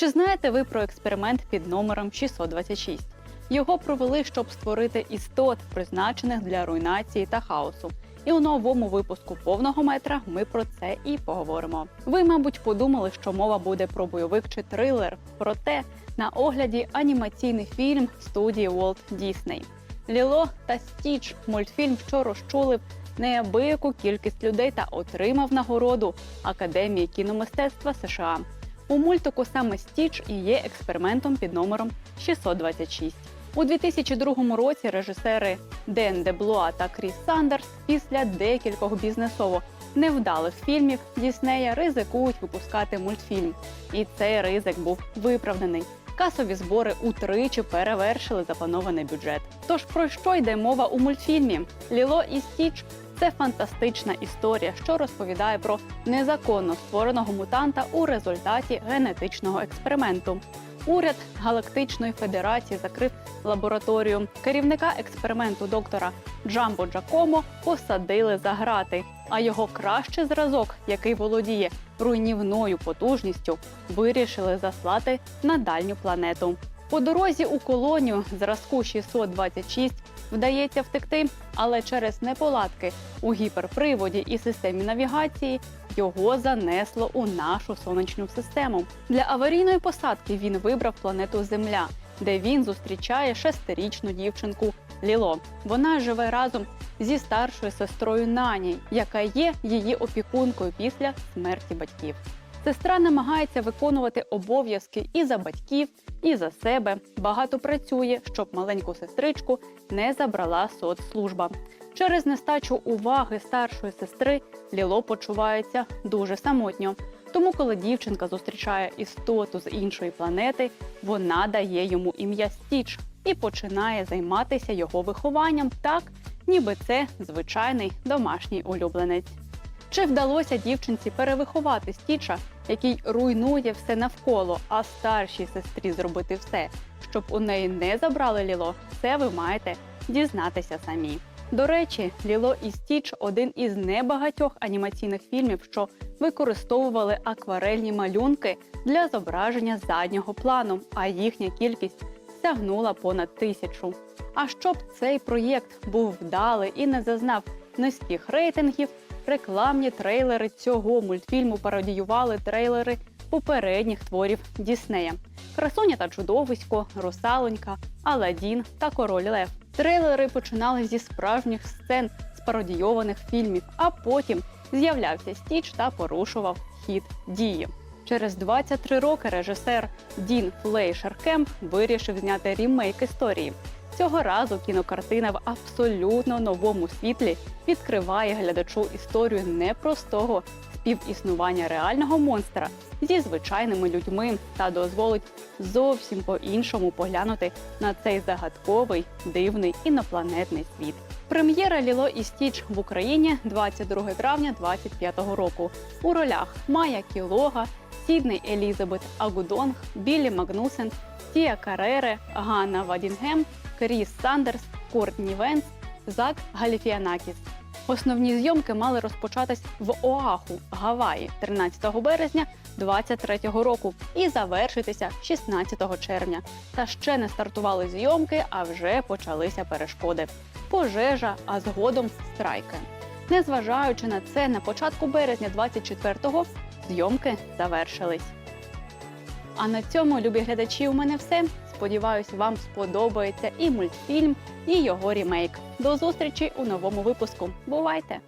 Чи знаєте ви про експеримент під номером 626? Його провели, щоб створити істот, призначених для руйнації та хаосу. І у новому випуску повного метра ми про це і поговоримо. Ви, мабуть, подумали, що мова буде про бойовик чи трилер. Проте на огляді анімаційний фільм студії Walt Disney. Ліло та Стіч мультфільм, що розчулив неабияку кількість людей та отримав нагороду Академії кіномистецтва США. У мультику саме Стіч і є експериментом під номером 626. У 2002 році режисери Ден Деблуа та Кріс Сандерс після декількох бізнесово невдалих фільмів Діснея ризикують випускати мультфільм. І цей ризик був виправданий. Касові збори утричі перевершили запланований бюджет. Тож про що йде мова у мультфільмі? Ліло і Стіч це фантастична історія, що розповідає про незаконно створеного мутанта у результаті генетичного експерименту. Уряд Галактичної Федерації закрив лабораторію. Керівника експерименту доктора Джамбо Джакомо посадили за грати. А його кращий зразок, який володіє руйнівною потужністю, вирішили заслати на дальню планету. По дорозі у колонію зразку 626 вдається втекти, але через неполадки у гіперприводі і системі навігації його занесло у нашу сонячну систему. Для аварійної посадки він вибрав планету Земля, де він зустрічає шестирічну дівчинку Ліло. Вона живе разом зі старшою сестрою Нані, яка є її опікункою після смерті батьків. Сестра намагається виконувати обов'язки і за батьків, і за себе. Багато працює, щоб маленьку сестричку не забрала соцслужба. Через нестачу уваги старшої сестри Ліло почувається дуже самотньо. Тому, коли дівчинка зустрічає істоту з іншої планети, вона дає йому ім'я Стіч і починає займатися його вихованням так, ніби це звичайний домашній улюбленець. Чи вдалося дівчинці перевиховати Стіча, який руйнує все навколо, а старшій сестрі зробити все, щоб у неї не забрали Ліло? Це ви маєте дізнатися самі. До речі, Ліло і Стіч один із небагатьох анімаційних фільмів, що використовували акварельні малюнки для зображення заднього плану, а їхня кількість сягнула понад тисячу. А щоб цей проєкт був вдалий і не зазнав низьких рейтингів, рекламні трейлери цього мультфільму пародіювали трейлери попередніх творів Діснея: Красуня та чудовисько, Русалонька, Аладдін та Король Лев. Трейлери починали зі справжніх сцен спародійованих фільмів, а потім з'являвся Стіч та порушував хід дії. Через 23 роки режисер Дін Флейшер Кемп вирішив зняти рімейк історії. Цього разу кінокартина в абсолютно новому світлі відкриває глядачу історію непростого співіснування реального монстра зі звичайними людьми та дозволить зовсім по-іншому поглянути на цей загадковий дивний інопланетний світ. Прем'єра Ліло і Стіч в Україні 22 травня 2025 року. У ролях Майя Кілога, Сідней Елізабет Агудонг, Біллі Магнусен, Тія Карере, Ганна Вадінгем, Кріс Сандерс, Кортні Венс, Зак Галіфіанакіс. Основні зйомки мали розпочатись в Оаху, Гаваї, 13 березня 2023 року і завершитися 16 червня. Та ще не стартували зйомки, а вже почалися перешкоди. Пожежа, а згодом страйки. Незважаючи на це, на початку березня 24-го зйомки завершились. А на цьому, любі глядачі, у мене все. Сподіваюсь, вам сподобається і мультфільм, і його рімейк. До зустрічі у новому випуску. Бувайте!